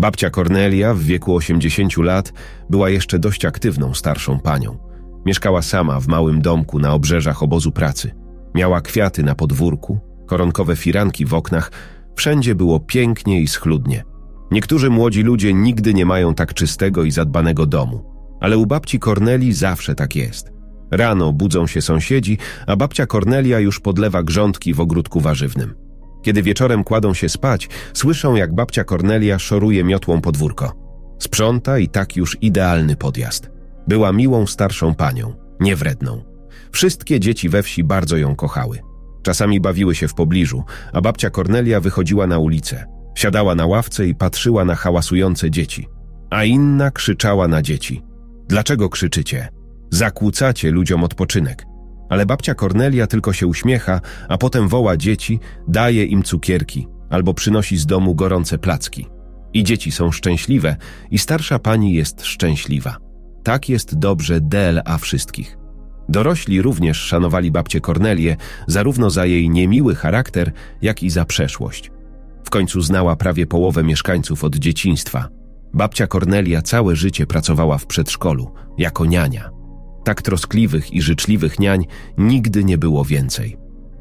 Babcia Kornelia w wieku 80 lat była jeszcze dość aktywną starszą panią. Mieszkała sama w małym domku na obrzeżach obozu pracy. Miała kwiaty na podwórku, koronkowe firanki w oknach, wszędzie było pięknie i schludnie. Niektórzy młodzi ludzie nigdy nie mają tak czystego i zadbanego domu, ale u babci Korneli zawsze tak jest. Rano budzą się sąsiedzi, a babcia Kornelia już podlewa grządki w ogródku warzywnym. Kiedy wieczorem kładą się spać, słyszą jak babcia Kornelia szoruje miotłą podwórko. Sprząta i tak już idealny podjazd. Była miłą starszą panią, niewredną. Wszystkie dzieci we wsi bardzo ją kochały. Czasami bawiły się w pobliżu, a babcia Kornelia wychodziła na ulicę. Siadała na ławce i patrzyła na hałasujące dzieci. A inna krzyczała na dzieci. Dlaczego krzyczycie? Zakłócacie ludziom odpoczynek. Ale babcia Kornelia tylko się uśmiecha, a potem woła dzieci, daje im cukierki albo przynosi z domu gorące placki. I dzieci są szczęśliwe, i starsza pani jest szczęśliwa. Tak jest dobrze DLA wszystkich. Dorośli również szanowali babcię Kornelię zarówno za jej niemiły charakter, jak i za przeszłość. W końcu znała prawie połowę mieszkańców od dzieciństwa. Babcia Kornelia całe życie pracowała w przedszkolu, jako niania. Tak troskliwych i życzliwych niań nigdy nie było więcej.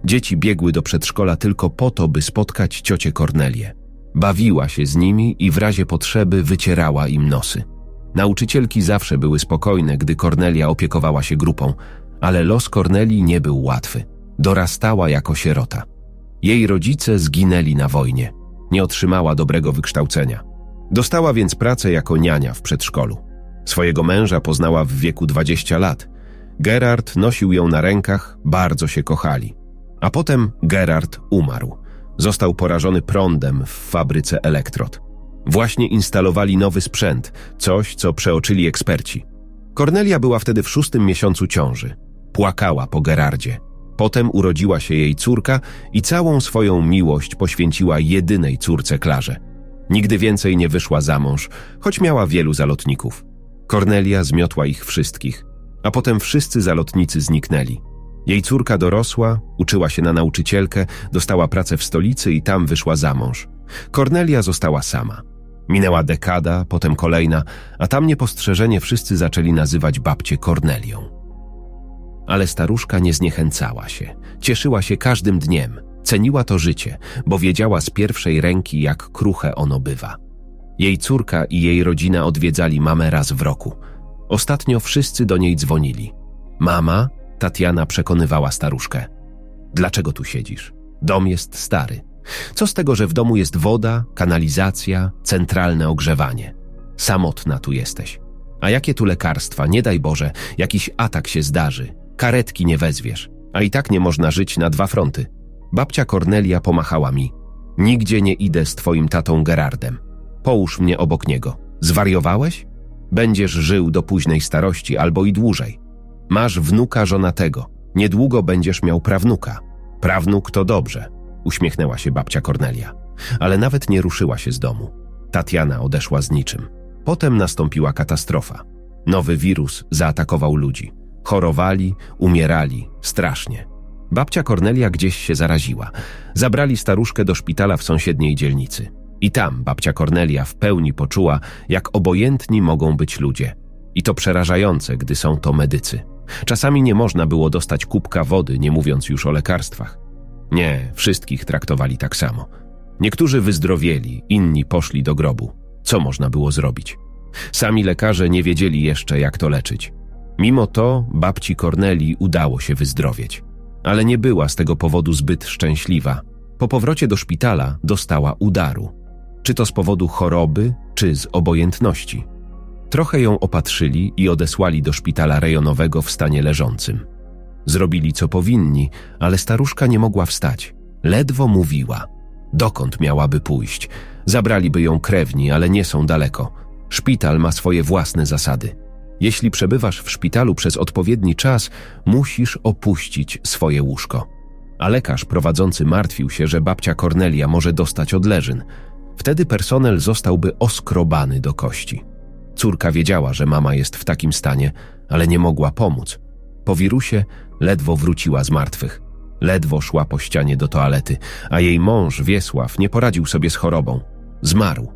Dzieci biegły do przedszkola tylko po to, by spotkać ciocię Kornelię. Bawiła się z nimi i w razie potrzeby wycierała im nosy. Nauczycielki zawsze były spokojne, gdy Kornelia opiekowała się grupą, ale los Kornelii nie był łatwy. Dorastała jako sierota. Jej rodzice zginęli na wojnie. Nie otrzymała dobrego wykształcenia. Dostała więc pracę jako niania w przedszkolu. Swojego męża poznała w wieku 20 lat. Gerard nosił ją na rękach, bardzo się kochali. A potem Gerard umarł. Został porażony prądem w fabryce elektrod. Właśnie instalowali nowy sprzęt, coś, co przeoczyli eksperci. Kornelia była wtedy w szóstym miesiącu ciąży. Płakała po Gerardzie. Potem urodziła się jej córka i całą swoją miłość poświęciła jedynej córce Klarze. Nigdy więcej nie wyszła za mąż, choć miała wielu zalotników. Kornelia zmiotła ich wszystkich, a potem wszyscy zalotnicy zniknęli. Jej córka dorosła, uczyła się na nauczycielkę, dostała pracę w stolicy i tam wyszła za mąż. Kornelia została sama. Minęła dekada, potem kolejna, a tam niepostrzeżenie wszyscy zaczęli nazywać babcię Kornelią. Ale staruszka nie zniechęcała się. Cieszyła się każdym dniem. Ceniła to życie, bo wiedziała z pierwszej ręki, jak kruche ono bywa. Jej córka i jej rodzina odwiedzali mamę raz w roku. Ostatnio wszyscy do niej dzwonili. Mama, Tatiana przekonywała staruszkę. Dlaczego tu siedzisz? Dom jest stary. Co z tego, że w domu jest woda, kanalizacja, centralne ogrzewanie? Samotna tu jesteś. A jakie tu lekarstwa, nie daj Boże, jakiś atak się zdarzy, karetki nie wezwiesz, a i tak nie można żyć na dwa fronty. Babcia Kornelia pomachała mi. Nigdzie nie idę z twoim tatą Gerardem. Połóż mnie obok niego. Zwariowałeś? Będziesz żył do późnej starości albo i dłużej. Masz wnuka żonatego. Niedługo będziesz miał prawnuka. Prawnuk to dobrze, uśmiechnęła się babcia Kornelia. Ale nawet nie ruszyła się z domu. Tatiana odeszła z niczym. Potem nastąpiła katastrofa. Nowy wirus zaatakował ludzi. Chorowali, umierali, strasznie. Babcia Kornelia gdzieś się zaraziła. Zabrali staruszkę do szpitala w sąsiedniej dzielnicy. I tam babcia Kornelia w pełni poczuła, jak obojętni mogą być ludzie. I to przerażające, gdy są to medycy. Czasami nie można było dostać kubka wody, nie mówiąc już o lekarstwach. Nie, wszystkich traktowali tak samo. Niektórzy wyzdrowieli, inni poszli do grobu. Co można było zrobić? Sami lekarze nie wiedzieli jeszcze, jak to leczyć. Mimo to babci Korneli udało się wyzdrowieć. Ale nie była z tego powodu zbyt szczęśliwa. Po powrocie do szpitala dostała udaru. Czy to z powodu choroby, czy z obojętności. Trochę ją opatrzyli i odesłali do szpitala rejonowego w stanie leżącym. Zrobili co powinni, ale staruszka nie mogła wstać. Ledwo mówiła. Dokąd miałaby pójść? Zabraliby ją krewni, ale nie są daleko. Szpital ma swoje własne zasady. Jeśli przebywasz w szpitalu przez odpowiedni czas, musisz opuścić swoje łóżko. A lekarz prowadzący martwił się, że babcia Kornelia może dostać odleżyn. Wtedy personel zostałby oskrobany do kości. Córka wiedziała, że mama jest w takim stanie, ale nie mogła pomóc. Po wirusie ledwo wróciła z martwych. Ledwo szła po ścianie do toalety, a jej mąż Wiesław nie poradził sobie z chorobą. Zmarł.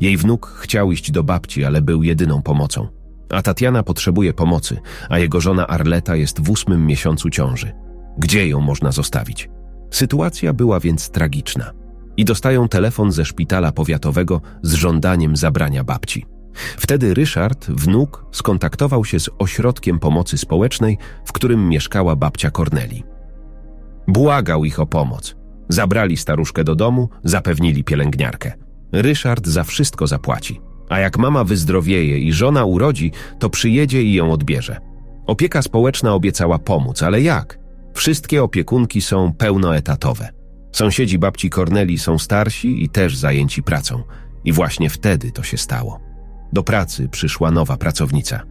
Jej wnuk chciał iść do babci, ale był jedyną pomocą. A Tatiana potrzebuje pomocy, a jego żona Arleta jest w ósmym miesiącu ciąży. Gdzie ją można zostawić? Sytuacja była więc tragiczna. I dostają telefon ze szpitala powiatowego z żądaniem zabrania babci. Wtedy Ryszard, wnuk, skontaktował się z ośrodkiem pomocy społecznej, w którym mieszkała babcia Korneli. Błagał ich o pomoc. Zabrali staruszkę do domu, zapewnili pielęgniarkę. Ryszard za wszystko zapłaci. A jak mama wyzdrowieje i żona urodzi, to przyjedzie i ją odbierze. Opieka społeczna obiecała pomóc, ale jak? Wszystkie opiekunki są pełnoetatowe. Sąsiedzi babci Korneli są starsi i też zajęci pracą. I właśnie wtedy to się stało. Do pracy przyszła nowa pracownica.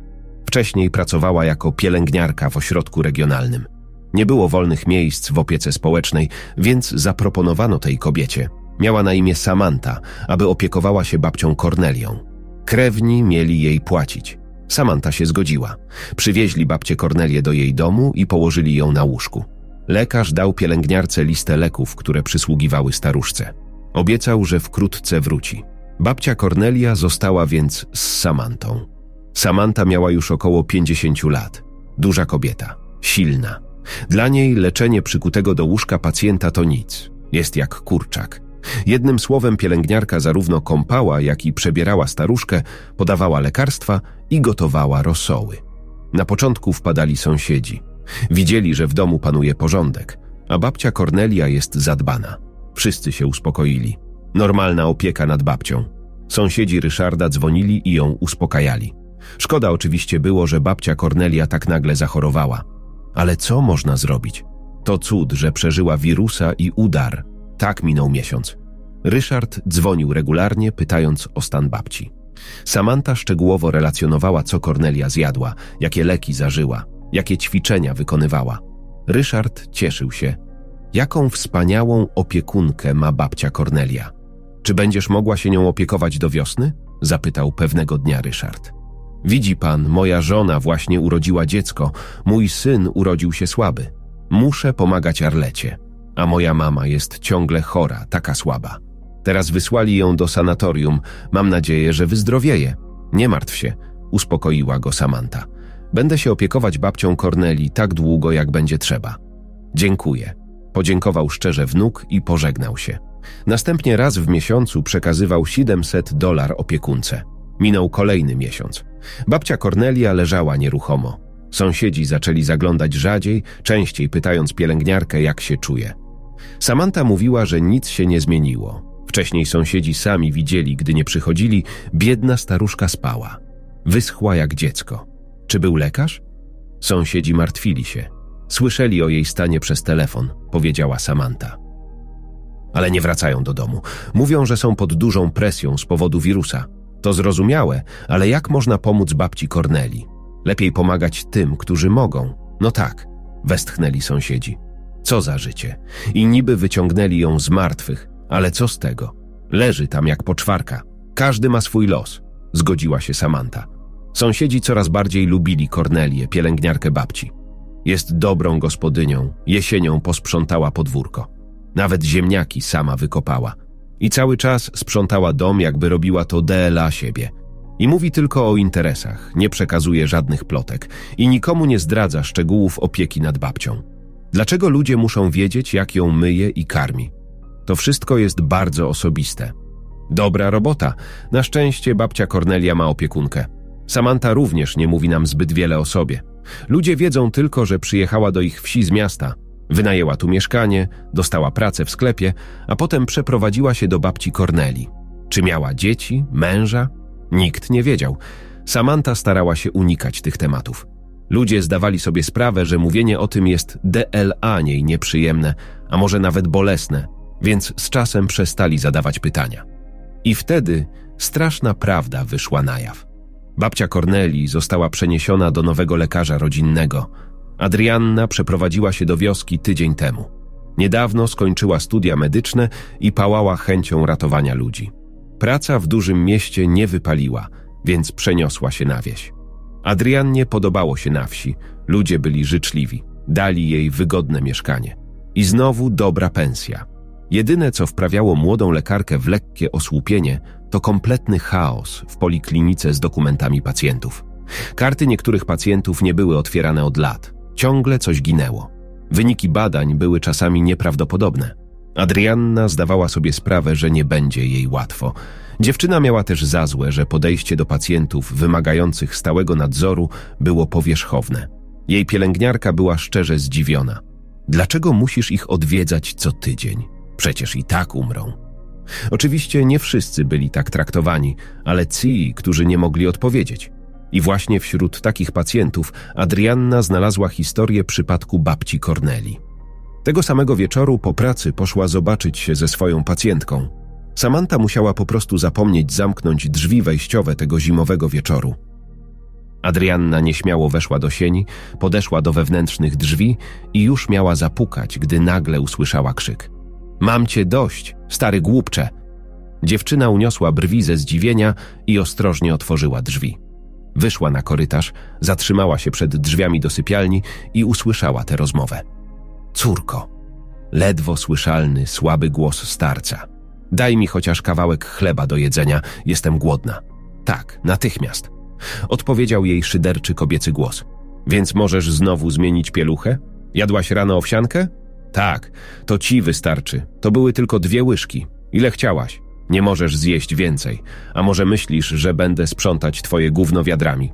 Wcześniej pracowała jako pielęgniarka w ośrodku regionalnym. Nie było wolnych miejsc w opiece społecznej, więc zaproponowano tej kobiecie. Miała na imię Samantha, aby opiekowała się babcią Kornelią. Krewni mieli jej płacić. Samantha się zgodziła. Przywieźli babcię Kornelię do jej domu i położyli ją na łóżku. Lekarz dał pielęgniarce listę leków, które przysługiwały staruszce. Obiecał, że wkrótce wróci. Babcia Kornelia została więc z Samantą. Samanta miała już około 50 lat. Duża kobieta, silna. Dla niej leczenie przykutego do łóżka pacjenta to nic. Jest jak kurczak. Jednym słowem pielęgniarka zarówno kąpała, jak i przebierała staruszkę, podawała lekarstwa i gotowała rosoły. Na początku wpadali sąsiedzi. Widzieli, że w domu panuje porządek, a babcia Kornelia jest zadbana. Wszyscy się uspokoili. Normalna opieka nad babcią. Sąsiedzi Ryszarda dzwonili i ją uspokajali. Szkoda oczywiście było, że babcia Kornelia tak nagle zachorowała. Ale co można zrobić? To cud, że przeżyła wirusa i udar. Tak minął miesiąc. Ryszard dzwonił regularnie, pytając o stan babci. Samanta szczegółowo relacjonowała, co Kornelia zjadła, jakie leki zażyła, jakie ćwiczenia wykonywała. Ryszard cieszył się. Jaką wspaniałą opiekunkę ma babcia Kornelia. Czy będziesz mogła się nią opiekować do wiosny? Zapytał pewnego dnia Ryszard. Widzi pan, moja żona właśnie urodziła dziecko, mój syn urodził się słaby. Muszę pomagać Arlecie, a moja mama jest ciągle chora, taka słaba. Teraz wysłali ją do sanatorium, mam nadzieję, że wyzdrowieje. Nie martw się, uspokoiła go Samanta. Będę się opiekować babcią Corneli tak długo, jak będzie trzeba. Dziękuję. Podziękował szczerze wnuk i pożegnał się. Następnie raz w miesiącu przekazywał 700 dolar opiekunce. Minął kolejny miesiąc. Babcia Kornelia leżała nieruchomo. Sąsiedzi zaczęli zaglądać rzadziej, częściej pytając pielęgniarkę, jak się czuje. Samanta mówiła, że nic się nie zmieniło. Wcześniej sąsiedzi sami widzieli, gdy nie przychodzili, biedna staruszka spała. Wyschła jak dziecko. Czy był lekarz? Sąsiedzi martwili się. Słyszeli o jej stanie przez telefon, powiedziała Samanta. Ale nie wracają do domu. Mówią, że są pod dużą presją z powodu wirusa. To zrozumiałe, ale jak można pomóc babci Korneli? Lepiej pomagać tym, którzy mogą. No tak, westchnęli sąsiedzi. Co za życie. I niby wyciągnęli ją z martwych, ale co z tego? Leży tam jak poczwarka. Każdy ma swój los, zgodziła się Samanta. Sąsiedzi coraz bardziej lubili Kornelię, pielęgniarkę babci. Jest dobrą gospodynią, jesienią posprzątała podwórko. Nawet ziemniaki sama wykopała. I cały czas sprzątała dom, jakby robiła to dla siebie. I mówi tylko o interesach, nie przekazuje żadnych plotek i nikomu nie zdradza szczegółów opieki nad babcią. Dlaczego ludzie muszą wiedzieć, jak ją myje i karmi? To wszystko jest bardzo osobiste. Dobra robota. Na szczęście babcia Kornelia ma opiekunkę. Samanta również nie mówi nam zbyt wiele o sobie. Ludzie wiedzą tylko, że przyjechała do ich wsi z miasta. Wynajęła tu mieszkanie, dostała pracę w sklepie, a potem przeprowadziła się do babci Korneli. Czy miała dzieci, męża? Nikt nie wiedział. Samanta starała się unikać tych tematów. Ludzie zdawali sobie sprawę, że mówienie o tym jest dla niej nieprzyjemne, a może nawet bolesne, więc z czasem przestali zadawać pytania. I wtedy straszna prawda wyszła na jaw. Babcia Corneli została przeniesiona do nowego lekarza rodzinnego. Adrianna przeprowadziła się do wioski tydzień temu. Niedawno skończyła studia medyczne i pałała chęcią ratowania ludzi. Praca w dużym mieście nie wypaliła, więc przeniosła się na wieś. Adriannie podobało się na wsi, ludzie byli życzliwi, dali jej wygodne mieszkanie. I znowu dobra pensja. Jedyne, co wprawiało młodą lekarkę w lekkie osłupienie, to kompletny chaos w poliklinice z dokumentami pacjentów. Karty niektórych pacjentów nie były otwierane od lat. Ciągle coś ginęło. Wyniki badań były czasami nieprawdopodobne. Adrianna zdawała sobie sprawę, że nie będzie jej łatwo. Dziewczyna miała też za złe, że podejście do pacjentów wymagających stałego nadzoru było powierzchowne. Jej pielęgniarka była szczerze zdziwiona. Dlaczego musisz ich odwiedzać co tydzień? Przecież i tak umrą. Oczywiście nie wszyscy byli tak traktowani, ale ci, którzy nie mogli odpowiedzieć. I właśnie wśród takich pacjentów Adrianna znalazła historię przypadku babci Corneli. Tego samego wieczoru po pracy poszła zobaczyć się ze swoją pacjentką. Samantha musiała po prostu zapomnieć zamknąć drzwi wejściowe tego zimowego wieczoru. Adrianna nieśmiało weszła do sieni, podeszła do wewnętrznych drzwi i już miała zapukać, gdy nagle usłyszała krzyk. Mam cię dość, stary głupcze! Dziewczyna uniosła brwi ze zdziwienia i ostrożnie otworzyła drzwi. Wyszła na korytarz, zatrzymała się przed drzwiami do sypialni i usłyszała tę rozmowę. Córko, ledwo słyszalny, słaby głos starca. Daj mi chociaż kawałek chleba do jedzenia, jestem głodna. Tak, natychmiast. Odpowiedział jej szyderczy kobiecy głos. Więc możesz znowu zmienić pieluchę? Jadłaś rano owsiankę? Tak, to ci wystarczy. To były tylko dwie łyżki. Ile chciałaś? Nie możesz zjeść więcej. A może myślisz, że będę sprzątać twoje gówno wiadrami?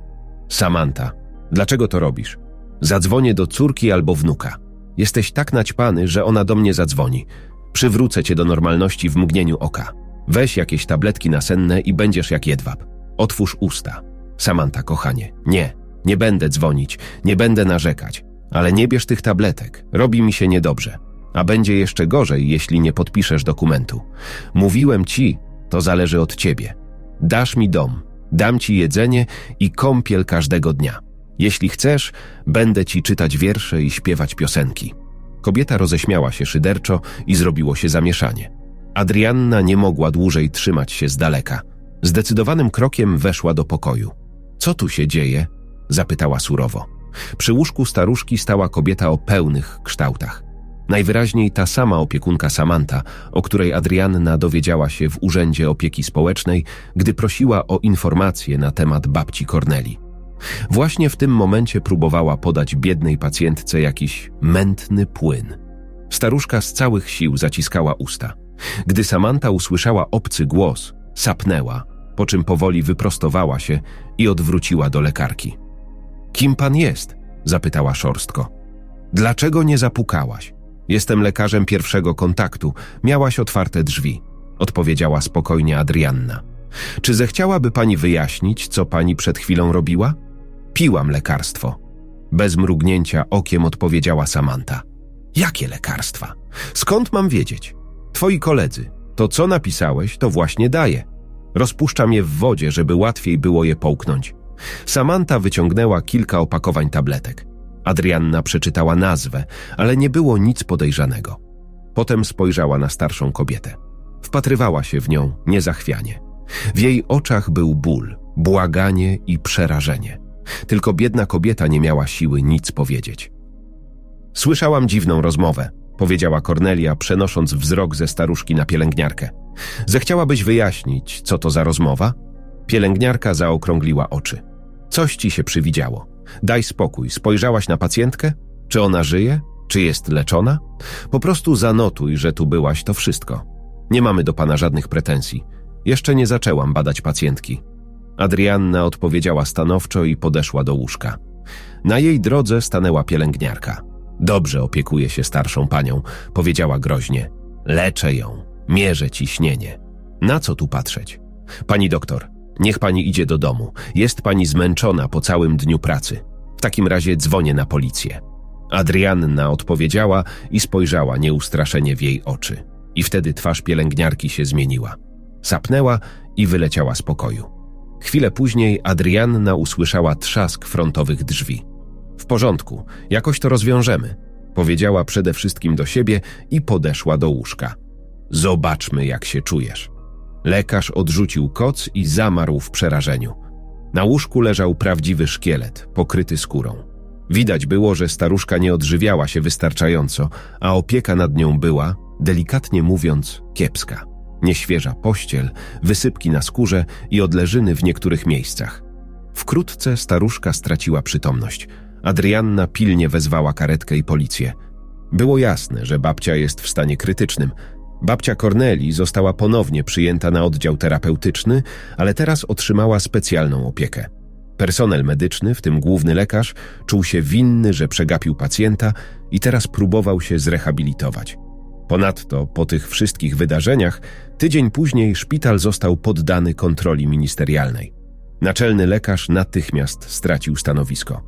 Samanta, dlaczego to robisz? Zadzwonię do córki albo wnuka. Jesteś tak naćpany, że ona do mnie zadzwoni. Przywrócę cię do normalności w mgnieniu oka. Weź jakieś tabletki nasenne i będziesz jak jedwab. Otwórz usta. Samanta, kochanie, nie, nie będę dzwonić, nie będę narzekać. Ale nie bierz tych tabletek, robi mi się niedobrze. A będzie jeszcze gorzej, jeśli nie podpiszesz dokumentu. Mówiłem ci, to zależy od ciebie. Dasz mi dom, dam ci jedzenie i kąpiel każdego dnia. Jeśli chcesz, będę ci czytać wiersze i śpiewać piosenki. Kobieta roześmiała się szyderczo i zrobiło się zamieszanie. Adrianna nie mogła dłużej trzymać się z daleka. Zdecydowanym krokiem weszła do pokoju. Co tu się dzieje? zapytała surowo. Przy łóżku staruszki stała kobieta o pełnych kształtach. Najwyraźniej ta sama opiekunka Samanta, o której Adrianna dowiedziała się w Urzędzie Opieki Społecznej, gdy prosiła o informacje na temat babci Corneli. Właśnie w tym momencie próbowała podać biednej pacjentce jakiś mętny płyn. Staruszka z całych sił zaciskała usta. Gdy Samanta usłyszała obcy głos, sapnęła, po czym powoli wyprostowała się i odwróciła do lekarki. Kim pan jest? zapytała szorstko. Dlaczego nie zapukałaś? Jestem lekarzem pierwszego kontaktu. Miałaś otwarte drzwi, odpowiedziała spokojnie Adrianna. Czy zechciałaby pani wyjaśnić, co pani przed chwilą robiła? Piłam lekarstwo. Bez mrugnięcia okiem odpowiedziała Samanta. Jakie lekarstwa? Skąd mam wiedzieć? Twoi koledzy. To, co napisałeś, to właśnie daję. Rozpuszczam je w wodzie, żeby łatwiej było je połknąć. Samanta wyciągnęła kilka opakowań tabletek. Adrianna przeczytała nazwę, ale nie było nic podejrzanego. Potem spojrzała na starszą kobietę. Wpatrywała się w nią niezachwianie. W jej oczach był ból, błaganie i przerażenie. Tylko biedna kobieta nie miała siły nic powiedzieć. Słyszałam dziwną rozmowę, powiedziała Kornelia, przenosząc wzrok ze staruszki na pielęgniarkę. Zechciałabyś wyjaśnić, co to za rozmowa? Pielęgniarka zaokrągliła oczy. Coś ci się przywidziało. Daj spokój, spojrzałaś na pacjentkę? Czy ona żyje? Czy jest leczona? Po prostu zanotuj, że tu byłaś, to wszystko. Nie mamy do pana żadnych pretensji. Jeszcze nie zaczęłam badać pacjentki. Adrianna odpowiedziała stanowczo i podeszła do łóżka. Na jej drodze stanęła pielęgniarka. Dobrze opiekuje się starszą panią, powiedziała groźnie. Leczę ją, mierzę ciśnienie. Na co tu patrzeć? Pani doktor, niech pani idzie do domu. Jest pani zmęczona po całym dniu pracy. W takim razie dzwonię na policję. Adrianna odpowiedziała i spojrzała nieustraszenie w jej oczy. I wtedy twarz pielęgniarki się zmieniła. Sapnęła i wyleciała z pokoju. Chwilę później Adrianna usłyszała trzask frontowych drzwi. W porządku, jakoś to rozwiążemy, powiedziała przede wszystkim do siebie i podeszła do łóżka. Zobaczmy, jak się czujesz. Lekarz odrzucił koc i zamarł w przerażeniu. Na łóżku leżał prawdziwy szkielet, pokryty skórą. Widać było, że staruszka nie odżywiała się wystarczająco, a opieka nad nią była, delikatnie mówiąc, kiepska. Nieświeża pościel, wysypki na skórze i odleżyny w niektórych miejscach. Wkrótce staruszka straciła przytomność. Adrianna pilnie wezwała karetkę i policję. Było jasne, że babcia jest w stanie krytycznym. Babcia Corneli została ponownie przyjęta na oddział terapeutyczny, ale teraz otrzymała specjalną opiekę. Personel medyczny, w tym główny lekarz, czuł się winny, że przegapił pacjenta i teraz próbował się zrehabilitować. Ponadto, po tych wszystkich wydarzeniach, tydzień później szpital został poddany kontroli ministerialnej. Naczelny lekarz natychmiast stracił stanowisko.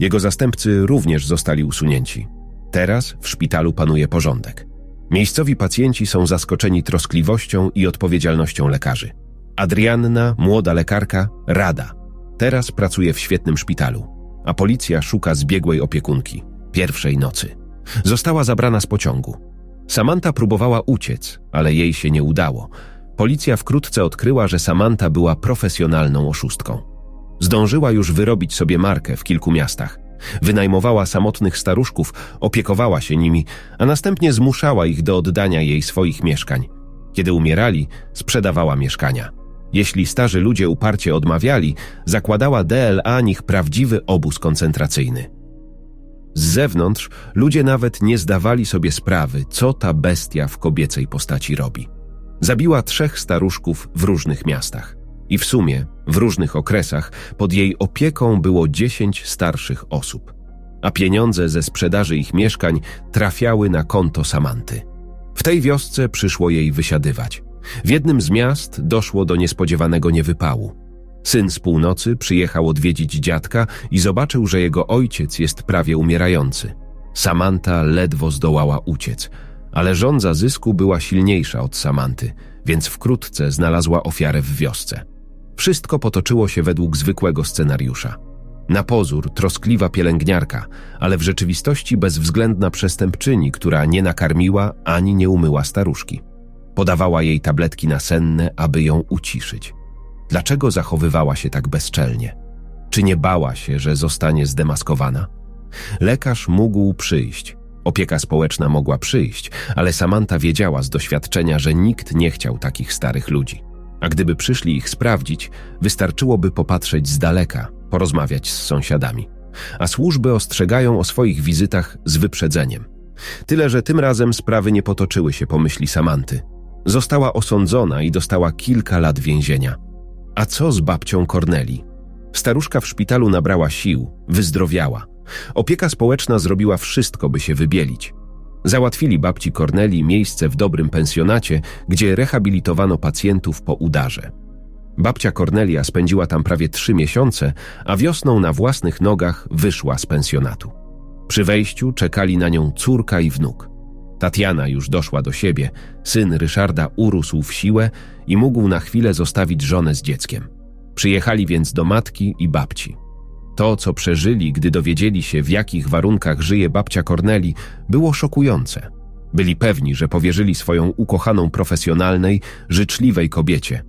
Jego zastępcy również zostali usunięci. Teraz w szpitalu panuje porządek. Miejscowi pacjenci są zaskoczeni troskliwością i odpowiedzialnością lekarzy. Adrianna, młoda lekarka, rada. Teraz pracuje w świetnym szpitalu, a policja szuka zbiegłej opiekunki, pierwszej nocy. Została zabrana z pociągu. Samantha próbowała uciec, ale jej się nie udało. Policja wkrótce odkryła, że Samantha była profesjonalną oszustką. Zdążyła już wyrobić sobie markę w kilku miastach. Wynajmowała samotnych staruszków, opiekowała się nimi, a następnie zmuszała ich do oddania jej swoich mieszkań. Kiedy umierali, sprzedawała mieszkania. Jeśli starzy ludzie uparcie odmawiali, zakładała DLA nich prawdziwy obóz koncentracyjny. Z zewnątrz ludzie nawet nie zdawali sobie sprawy, co ta bestia w kobiecej postaci robi. Zabiła trzech staruszków w różnych miastach. I w sumie, w różnych okresach, pod jej opieką było dziesięć starszych osób. A pieniądze ze sprzedaży ich mieszkań trafiały na konto Samanty. W tej wiosce przyszło jej wysiadywać. W jednym z miast doszło do niespodziewanego niewypału. Syn z północy przyjechał odwiedzić dziadka i zobaczył, że jego ojciec jest prawie umierający. Samanta ledwo zdołała uciec, ale żądza zysku była silniejsza od Samanty, więc wkrótce znalazła ofiarę w wiosce. Wszystko potoczyło się według zwykłego scenariusza. Na pozór troskliwa pielęgniarka, ale w rzeczywistości bezwzględna przestępczyni, która nie nakarmiła ani nie umyła staruszki. Podawała jej tabletki nasenne, aby ją uciszyć. Dlaczego zachowywała się tak bezczelnie? Czy nie bała się, że zostanie zdemaskowana? Lekarz mógł przyjść, opieka społeczna mogła przyjść, ale Samantha wiedziała z doświadczenia, że nikt nie chciał takich starych ludzi. A gdyby przyszli ich sprawdzić, wystarczyłoby popatrzeć z daleka, porozmawiać z sąsiadami. A służby ostrzegają o swoich wizytach z wyprzedzeniem. Tyle, że tym razem sprawy nie potoczyły się po myśli Samanty. Została osądzona i dostała kilka lat więzienia. A co z babcią Corneli? Staruszka w szpitalu nabrała sił, wyzdrowiała. Opieka społeczna zrobiła wszystko, by się wybielić. Załatwili babci Corneli miejsce w dobrym pensjonacie, gdzie rehabilitowano pacjentów po udarze. Babcia Cornelia spędziła tam prawie trzy miesiące, a wiosną na własnych nogach wyszła z pensjonatu. Przy wejściu czekali na nią córka i wnuk. Tatiana już doszła do siebie, syn Ryszarda urósł w siłę i mógł na chwilę zostawić żonę z dzieckiem. Przyjechali więc do matki i babci. To, co przeżyli, gdy dowiedzieli się, w jakich warunkach żyje babcia Corneli, było szokujące. Byli pewni, że powierzyli swoją ukochaną profesjonalnej, życzliwej kobiecie,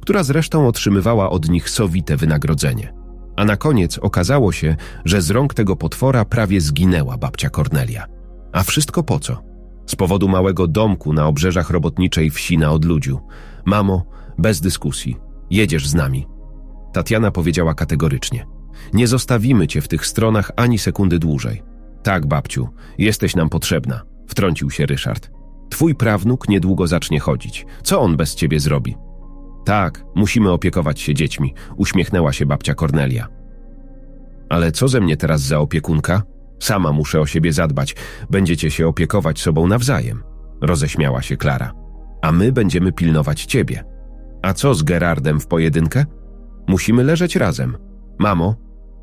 która zresztą otrzymywała od nich sowite wynagrodzenie. A na koniec okazało się, że z rąk tego potwora prawie zginęła babcia Cornelia. A wszystko po co? Z powodu małego domku na obrzeżach robotniczej wsi na odludziu. Mamo, bez dyskusji, jedziesz z nami. Tatiana powiedziała kategorycznie. Nie zostawimy cię w tych stronach ani sekundy dłużej. Tak, babciu, jesteś nam potrzebna, wtrącił się Ryszard. Twój prawnuk niedługo zacznie chodzić. Co on bez ciebie zrobi? Tak, musimy opiekować się dziećmi, uśmiechnęła się babcia Kornelia. Ale co ze mnie teraz za opiekunka? Sama muszę o siebie zadbać. Będziecie się opiekować sobą nawzajem. Roześmiała się Klara. A my będziemy pilnować ciebie. A co z Gerardem w pojedynkę? Musimy leżeć razem. Mamo,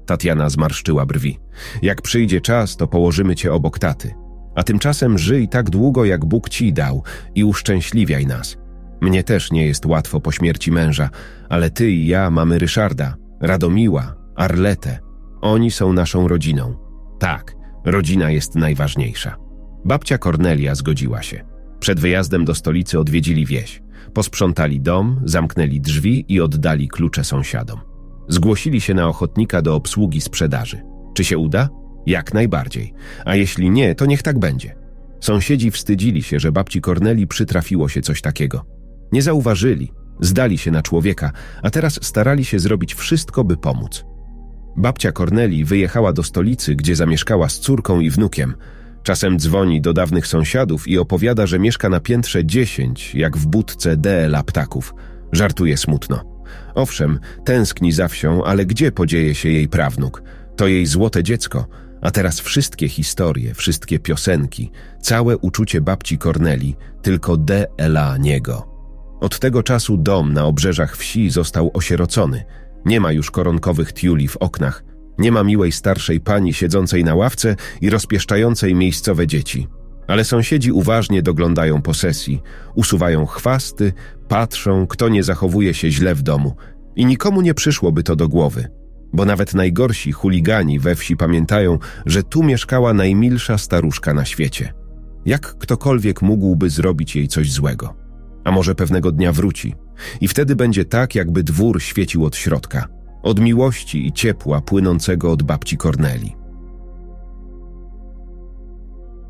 Tatiana zmarszczyła brwi. Jak przyjdzie czas, to położymy cię obok taty. A tymczasem żyj tak długo, jak Bóg ci dał i uszczęśliwiaj nas. Mnie też nie jest łatwo po śmierci męża, ale ty i ja mamy Ryszarda, Radomiła, Arletę. Oni są naszą rodziną. Tak, rodzina jest najważniejsza. Babcia Kornelia zgodziła się. Przed wyjazdem do stolicy odwiedzili wieś. Posprzątali dom, zamknęli drzwi i oddali klucze sąsiadom. Zgłosili się na ochotnika do obsługi sprzedaży. Czy się uda? Jak najbardziej. A jeśli nie, to niech tak będzie. Sąsiedzi wstydzili się, że babci Korneli przytrafiło się coś takiego. Nie zauważyli, zdali się na człowieka, a teraz starali się zrobić wszystko, by pomóc. Babcia Korneli wyjechała do stolicy, gdzie zamieszkała z córką i wnukiem. Czasem dzwoni do dawnych sąsiadów i opowiada, że mieszka na piętrze 10, jak w budce DL ptaków. Żartuje smutno. Owszem, tęskni za wsią, ale gdzie podzieje się jej prawnuk? To jej złote dziecko. A teraz wszystkie historie, wszystkie piosenki, całe uczucie babci Korneli, tylko DLA niego. Od tego czasu dom na obrzeżach wsi został osierocony. Nie ma już koronkowych tiuli w oknach. Nie ma miłej starszej pani siedzącej na ławce i rozpieszczającej miejscowe dzieci. Ale sąsiedzi uważnie doglądają posesji, usuwają chwasty, patrzą, kto nie zachowuje się źle w domu. I nikomu nie przyszłoby to do głowy. Bo nawet najgorsi chuligani we wsi pamiętają, że tu mieszkała najmilsza staruszka na świecie. Jak ktokolwiek mógłby zrobić jej coś złego? A może pewnego dnia wróci i wtedy będzie tak, jakby dwór świecił od środka, od miłości i ciepła płynącego od babci Korneli.